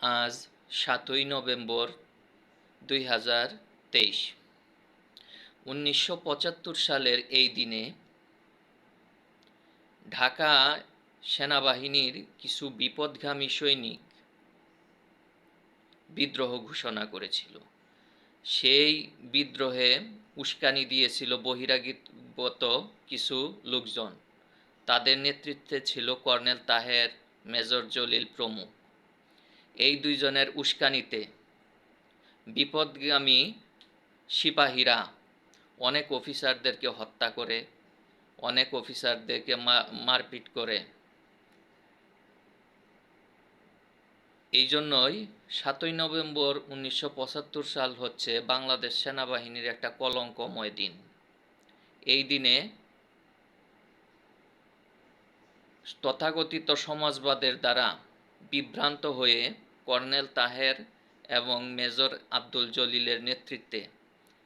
আজ সাতই নভেম্বর দুই হাজার তেইশ। উনিশশো পঁচাত্তর সালের এই দিনে ঢাকা সেনাবাহিনীর কিছু বিপদগামী সৈনিক বিদ্রোহ ঘোষণা করেছিল। সেই বিদ্রোহে উস্কানি দিয়েছিল বহিরাগত কিছু লোকজন। তাদের নেতৃত্বে ছিল কর্নেল তাহের, মেজর জলিল প্রমুখ। এই দুইজনের উস্কানিতে। বিপদগামী সিপাহীরা অনেক অফিসারদেরকে হত্যা করে, অনেক অফিসারদেরকে মারপিট করে। এই জন্যই সাতই নভেম্বর উনিশশো পঁচাত্তর সাল হচ্ছে বাংলাদেশ সেনাবাহিনীর একটা কলঙ্কময় দিন। এই দিনে তথাকথিত সমাজবাদের দ্বারা বিভ্রান্ত হয়ে কর্নেল তাহের এবং মেজর আব্দুল জলিলের নেতৃত্বে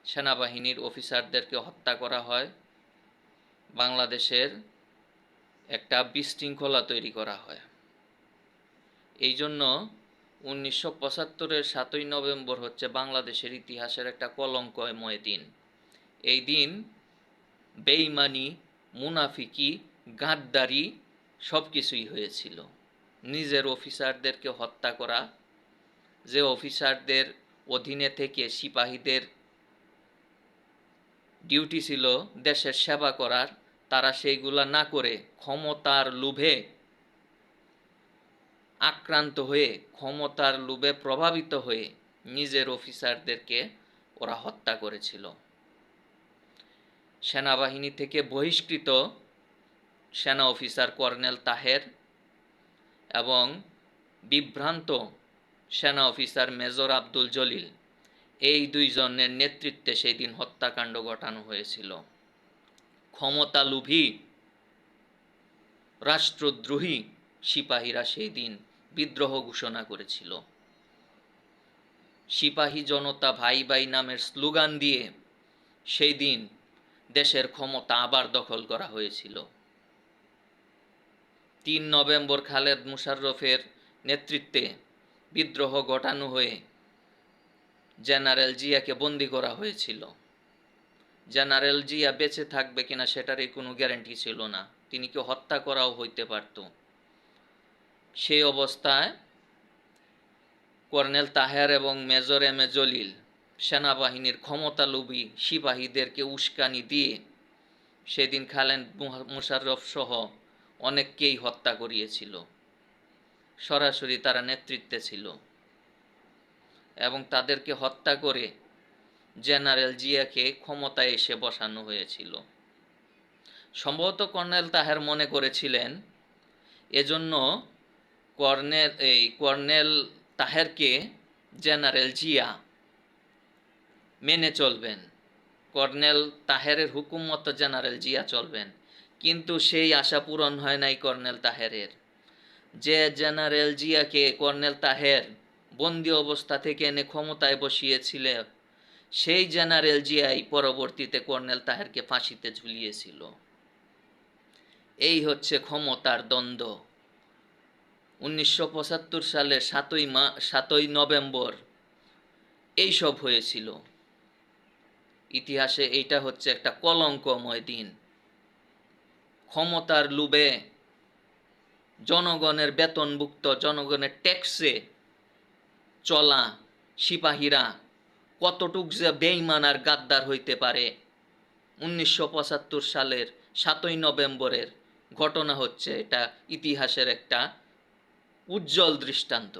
সেনাবাহিনীর অফিসারদেরকে হত্যা করা হয়। বাংলাদেশের একটা বিশৃঙ্খলা তৈরি করা হয়। এই জন্য উনিশশো পঁচাত্তরের সাতই নভেম্বর হচ্ছে বাংলাদেশের ইতিহাসের একটা কলঙ্কময় দিন। এই দিন বেইমানি, মুনাফিকি, গাদ্দারি সব কিছুই হয়েছিল। নিজের অফিসারদেরকে হত্যা করা, যে অফিসারদের অধীনে থেকে সিপাহীদের ডিউটি ছিল দেশের সেবা করার, তারা সেইগুলা না করে ক্ষমতার লোভে আক্রান্ত হয়ে, ক্ষমতার লোভে প্রভাবিত হয়ে নিজের অফিসারদেরকে ওরা হত্যা করেছিল। সেনাবাহিনী থেকে বহিষ্কৃত সেনা অফিসার কর্নেল তাহের এবং বিভ্রান্ত সেনা অফিসার মেজর আব্দুল জলিল, এই দুইজনের নেতৃত্বে সেই দিন হত্যাকাণ্ড ঘটানো হয়েছিল। ক্ষমতা লোভী রাষ্ট্রদ্রোহী সিপাহীরা সেই দিন বিদ্রোহ ঘোষণা করেছিল। সিপাহী জনতা ভাই ভাই নামের স্লোগান দিয়ে সেই দিন দেশের ক্ষমতা আবার দখল করা হয়েছিল। তিন নভেম্বর খালেদ মুশাররফের নেতৃত্বে বিদ্রোহ ঘটানো হয়ে জেনারেল জিয়াকে বন্দি করা হয়েছিল। জেনারেল জিয়া বেঁচে থাকবে কিনা সেটারই কোনো গ্যারান্টি ছিল না। তিনি কি হত্যা করাও হইতে পারত। সেই অবস্থায় কর্নেল তাহের এবং মেজর এম এ জলিল সেনাবাহিনীর ক্ষমতালোভী সিপাহীদেরকে উস্কানি দিয়ে সেদিন খালেদ মুশাররফ সহ অনেককেই হত্যা করিয়েছিল। সরাসরি তারা নেতৃত্বে ছিল। এবং তাদেরকে হত্যা করে জেনারেল জিয়াকে ক্ষমতায় এসে বসানো হয়েছিল। সম্ভবত কর্নেল তাহের মনে করেছিলেন, এজন্য কর্নেল, এই কর্নেল তাহেরকে জেনারেল জিয়া মেনে চলবেন। কর্নেল তাহেরের হুকুম মতো জেনারেল জিয়া চলবেন। কিন্তু সেই আশা পূরণ হয় নাই কর্নেল তাহেরের। যে জেনারেল জিয়াকে কর্নেল তাহের বন্দি অবস্থা থেকে এনে ক্ষমতায় বসিয়েছিল, সেই জেনারেল জিয়াই পরবর্তীতে কর্নেল তাহেরকে ফাঁসিতে ঝুলিয়েছিল। এই হচ্ছে ক্ষমতার দ্বন্দ্ব। উনিশশো পঁচাত্তর সালের সাতই মা, সাতই নভেম্বর এইসব হয়েছিল। ইতিহাসে এইটা হচ্ছে একটা কলঙ্কময় দিন। ক্ষমতার লোভে জনগণের বেতনভুক্ত, জনগণের ট্যাক্সে চলা সিপাহীরা কতটুক যে বেইমান আর গাদ্দার হইতে পারে? উনিশশো পঁচাত্তর সালের সাতই নভেম্বরের ঘটনা হচ্ছে এটা ইতিহাসের একটা উজ্জ্বল দৃষ্টান্ত।